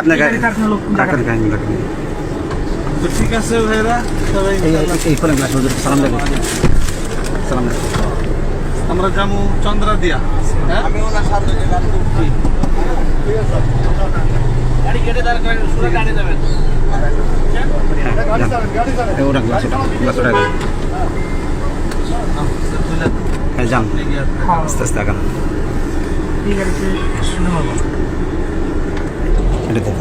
আপনার ঠিক আছে ভাইরা সালাম সালাম আমরা যাব ওটা গ্লাস ওটা গ্লাস ওটা হ্যাঁ যান আস্তে আস্তে আগান এটা দেখুন